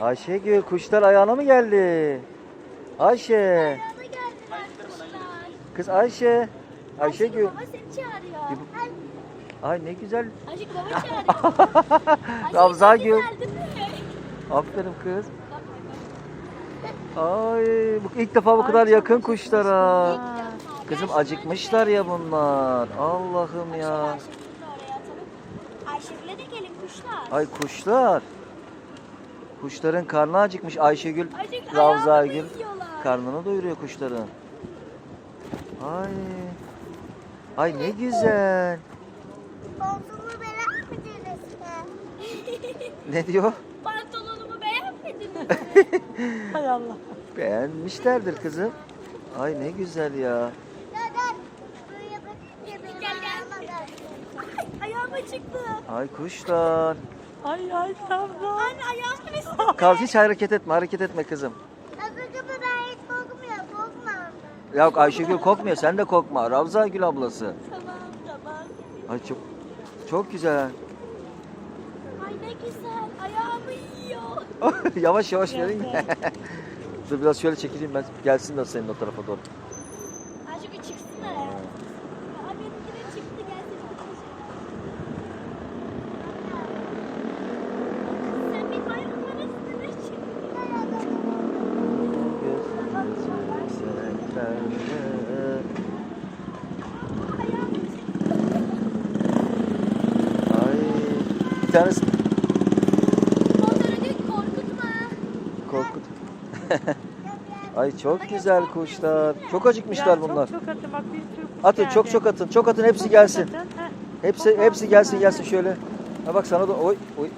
Ayşegül kuşlar ayağına mı geldi? Ayşe. Ayağına geldiler kuşlar. Kız Ayşe. Ayşegül. Baba seni çağırıyor. Ay ne güzel. Ayşegül baba çağırıyor. Ayşegül Gül. Aferin kız. Ay bu ilk defa bu kadar çok yakın kuşlara. Kızım acıkmışlar ya bunlar. Allah'ım ya. Ayşegül'e de gelin kuşlar. Ay kuşlar. Kuşların karnı acıkmış. Ayşegül, Ayşegül Ravza ayağını Gül yiyorlar. karnını doyuruyor kuşların. Ay. Ay ne güzel. Pantolonumu beğenmediniz mi? Ne diyor? Pantolonumu beğenmediniz mi? Hay Allah. Beğenmişlerdir kızım. Ay ne güzel ya. gel gel. Ay, ayağıma çıktı. Ay kuşlar. Ay ay yavrum. Anne ayağımın üstüne. Kal hiç hareket etme, hareket etme kızım. Azıcık ben hiç korkmuyorum. Korkma. Yok Ayşegül korkmuyor, sen de korkma. Ravza Gül ablası. Tamam tamam. Ay çok çok güzel. Ay ne güzel. Ayağımı yiyor. yavaş yavaş verin. Dur biraz şöyle çekileyim ben. Gelsinler senin o tarafa doğru. Ayşegül çıksınlar ya. Aa benimki de çıktı. Gelsene. Sen benim ayağımın üstüne çıktın. Ay bir tanesi Onları değil korkutma. korkut. Ay çok güzel kuşlar. Çok acıkmışlar bunlar. Çok çok atın bak bir sürü kuş Atın geldi. çok çok atın. Çok atın hepsi gelsin. Atın. Hepsi hepsi gelsin gelsin şöyle. Ha bak sana da oy oy.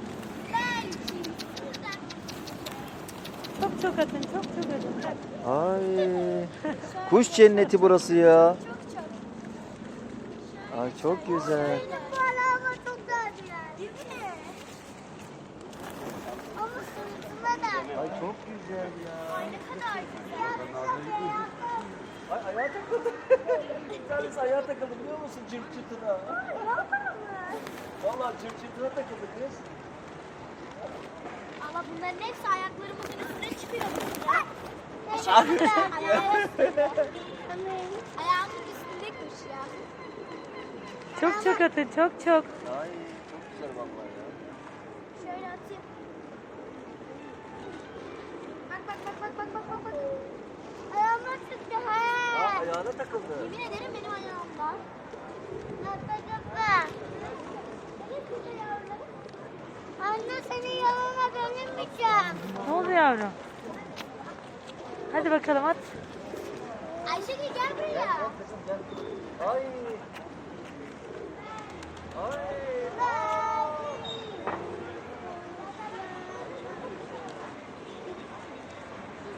Çok çok atın çok çok atın. Ay. Kuş cenneti burası ya. Ay çok güzel. Bu araba çok güzel. Değil mi? Ama sırtına da. Ay çok güzel ya. Ay ne kadar güzel. Ay ayağa takıldı. bir tanesi ayağa takıldı biliyor musun cırt cırtına? Vallahi cırt cırtına takıldı kız. Ama bunların hepsi ayaklarımızın üstüne çıkıyor. Ayağımın üstünde kuş ya. Çok çok atın çok çok. Ay güzel vallahi ya. Şöyle atayım. Bak bak bak bak bak bak bak. Ayağıma çıktı Aa, he. ayağına takıldı. Yemin ederim benim ayağımda. Atacaklar. Anne senin yanına dönemeyeceğim. Ne oldu yavrum? Hadi bakalım at. Ayşegül gel buraya. Ay. Ay.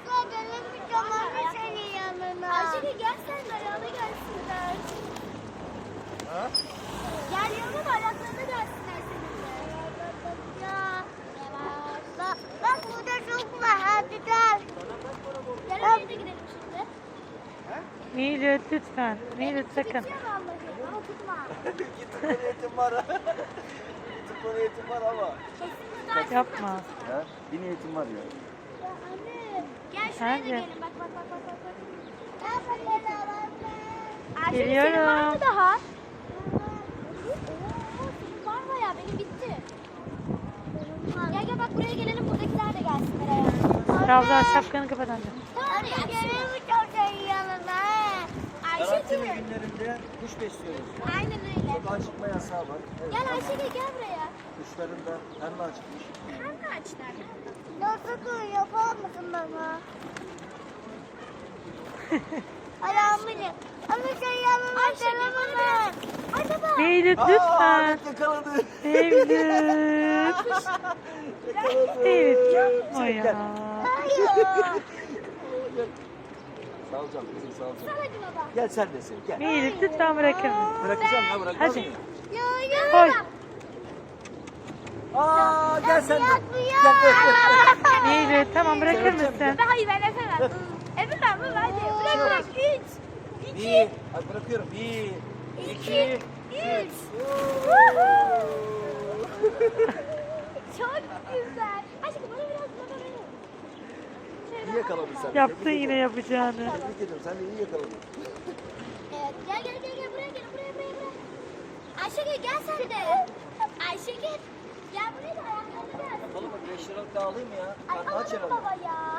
Kızlar dönemeyeceğim anne senin Ayşegül gel sen de ayağına gelsinler. Ha? Gel yanına da ayaklarına gelsinler seninle. Ya. Bak, bak burada çok var. Hadi gel. Gel oraya da gidelim şimdi. Nilüt lütfen. Nilüt sakın. Bitiyor vallahi ama tutma. Gitme niyetim var. Gitme niyetim var ama. Kesin burada Yapma. Ha? Bir niyetim var ya. Ya anne. Gel şuraya da Hadi. gelin. Bak bak bak bak. bak. Gel bakalım anne. Ayşegül, Geliyorum. senin var mı daha? Var bayağı. Benim bitti. Gel gel bak buraya gelelim. Buradakiler de gelsinler ayağına. Ravza şapkanı kapat anne. Tamam ya. Gelemeyeceğim senin yanına. Ayşegül. günlerinde kuş besliyoruz. Aynen öyle. Sokağa çıkma yasağı var. Evet. Gel Ayşegül gel buraya. Kuşların da karnı acıkmış. Karnı açlar. Nasıl yapar mısın bana? Ayağımı ye. Ama sen yanıma gelemem. Acaba. Nilüt lütfen. yakaladı. Nilüt. Nilüt yapma ya. Hayır. Sağ olacağım kızım sağ. Hadi baba. Gel sen de sen gel. Nilüt lütfen bırakır mısın? Bırakacağım ya bırakmaz Hadi. mıyım? Yo yo. Koy. Aa gel sen de. Gel öp öp. Nilüt tamam bırakır mısın? Hayır ben efemem. Bu hadi. Bırak bırak. Üç. Bir. Hadi bırakıyorum. Bir. İki. Üç. Çok güzel. Aşkım bana biraz bana biraz. yakaladın sen. Yaptın Tebrik yine yapacağını. Tebrik ediyorum. Sen de iyi yakaladın. Evet, gel gel gel gel buraya gel buraya buraya buraya. Ayşegül gel sen de. Ayşegül gel buraya da ayaklarını gelsin. Bakalım 5 liralık da alayım ya. Ay aç alalım baba ya.